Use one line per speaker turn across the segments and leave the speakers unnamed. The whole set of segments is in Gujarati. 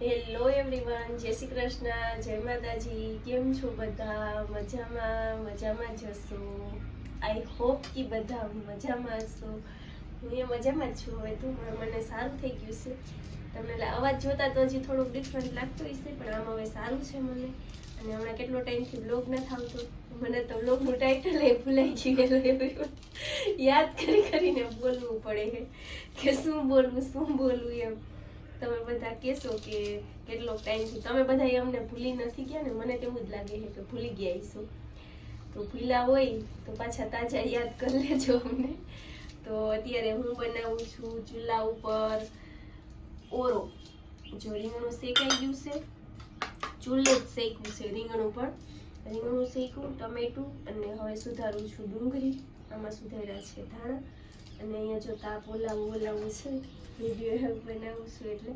હેલો એવરીવન જય શ્રી કૃષ્ણ, જય માતાજી, કેમ છો બધા? મજામાં મજામાં જશો આઈ હોપ કે બધા મજામાં હશો. હું એ મજામાં છું. હવે તો મને સારું થઈ ગયું છે. તમને અવાજ જોતા તો હજી થોડુંક ડિફરન્ટ લાગતો હશે, પણ આમ હવે સારું છે મને. અને હમણાં કેટલો ટાઈમથી બ્લોગ ન આવતો મને તો બ્લોગનું ટાઇટલ એ ભૂલાઈ ગયેલું. યાદ કરી, કરીને બોલવું પડે કે શું બોલવું શું બોલવું એમ. તમે બધા કહેશો કે કેટલો ટાઈમથી તમે બધા અમને ભૂલી નથી ગયા ને? મને તેવું જ લાગે છે કે ભૂલી ગયા છો તો ભૂલા હોય તો પાછા તાજા યાદ કરી લેજો અમને. તો અત્યારે હું બનાવું છું ચૂલા ઉપર ઓરો. જો રીંગણું શેકાઈ ગયું છે. ચૂલે જ શેકવું છે રીંગણું પણ. રીંગણું શેકું, ટમેટું અને હવે સુધારું છું ડુંગળી. આમાં સુધાર્યા છે ધાણા. અને અહીંયા જો તાપ ઓલાવું ઓલાવું છે વીડિયો બનાવું છું એટલે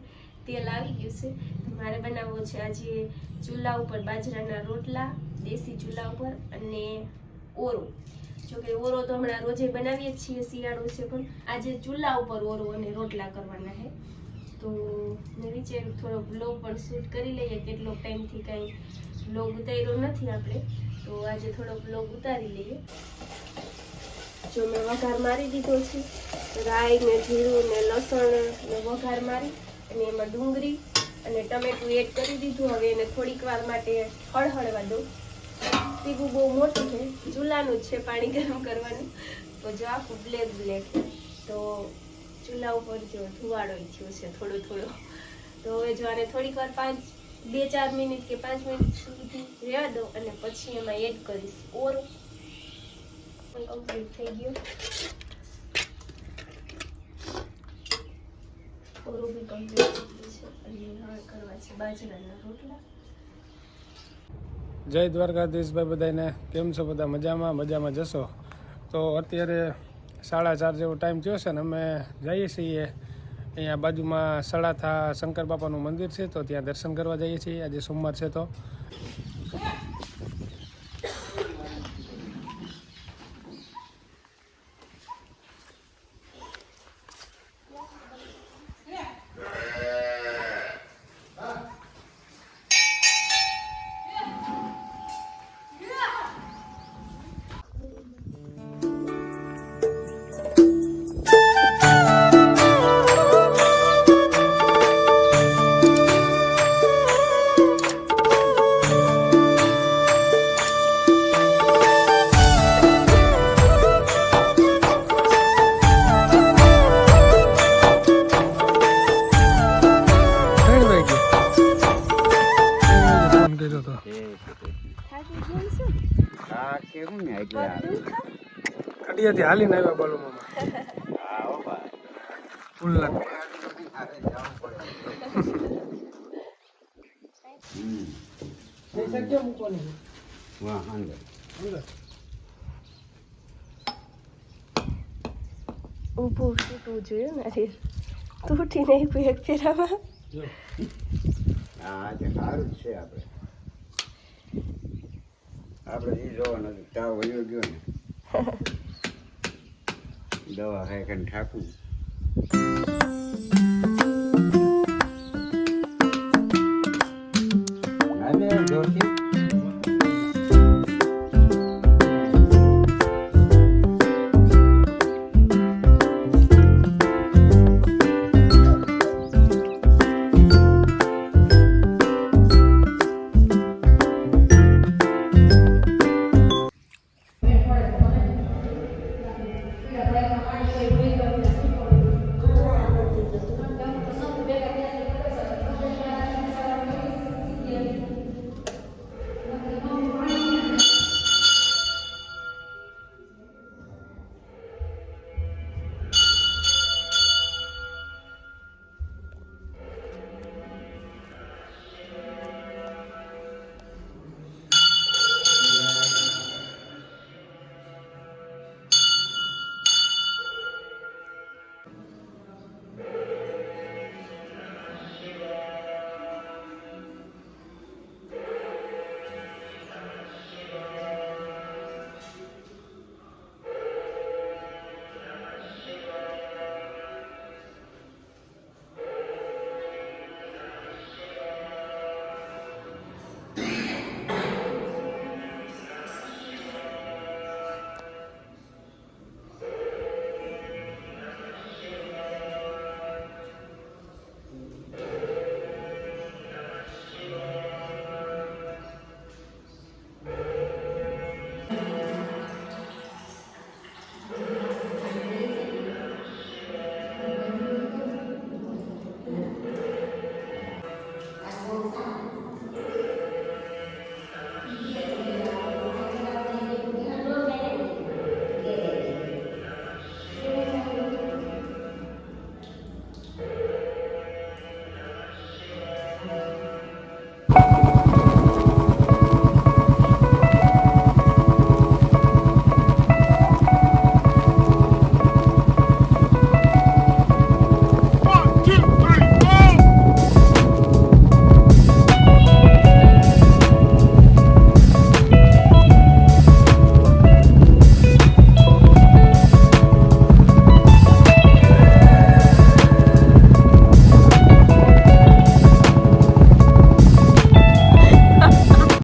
તેલ આવી ગયું છે. મારે બનાવવો છે આજે ચૂલા ઉપર, બાજરાના રોટલા, દેશી ચૂલા ઉપર અને ઓરો. જો કે ઓરો તો હમણાં રોજે બનાવીએ જ છીએ, શિયાળો છે પણ આજે ચૂલા ઉપર ઓરો અને રોટલા કરવાના છે. તો મેં વિચાર્યું થોડો બ્લોગ પણ શૂટ કરી લઈએ કેટલો ટાઈમથી કાંઈ બ્લોગ ઉતાર્યો નથી આપણે. તો આજે થોડો બ્લોગ ઉતારી લઈએ. જો મેં વઘાર મારી દીધો છે, રાઈ ને જીરું ને લસણ ને વઘાર મારી અને એમાં ડુંગળી અને ટમેટું એડ કરી દીધું. હવે એને થોડીક વાર માટે હળહળવા દઉં. તીગું બહુ મોટું છે, ચૂલાનું જ છે પાણી ગરમ કરવાનું. તો જો આખું બ્લેક બ્લેક. તો ચૂલા ઉપર જો ધુવાડો થયો છે થોડો થોડો. તો હવે જો આને થોડીક વાર પાંચ, બે ચાર મિનિટ કે પાંચ મિનિટ સુધી રહેવા દો અને પછી એમાં એડ કરીશ. ઓરો પણ કમ્પ્લીટ થઈ ગયો રોટલા
જય દ્વારકાધીશભાઈ બધાને કેમ છો બધા? મજામાં? મજામાં જશો? તો અત્યારે સાડા ચાર જેવો ટાઈમ થયો છે ને અમે જઈએ છીએ અહીંયા બાજુમાં સળાથા શંકર બાપાનું મંદિર છે, તો ત્યાં દર્શન કરવા જઈએ છીએ. આજે સોમવાર છે તો. કડિયાથી હાલીને આવ્યા બોલો મામા
ફૂલ લાગે. વાહ અંદર
ઊભું તૂટવું જોઈએ ને અરે તૂટી નહીં કોઈ એક ફેરામાં.
આજે સારું છે આપણે. આપણે એ જોવાનું તાવ વયો ગયો ને. દવા ખાઈ ખાઈને ઠાકું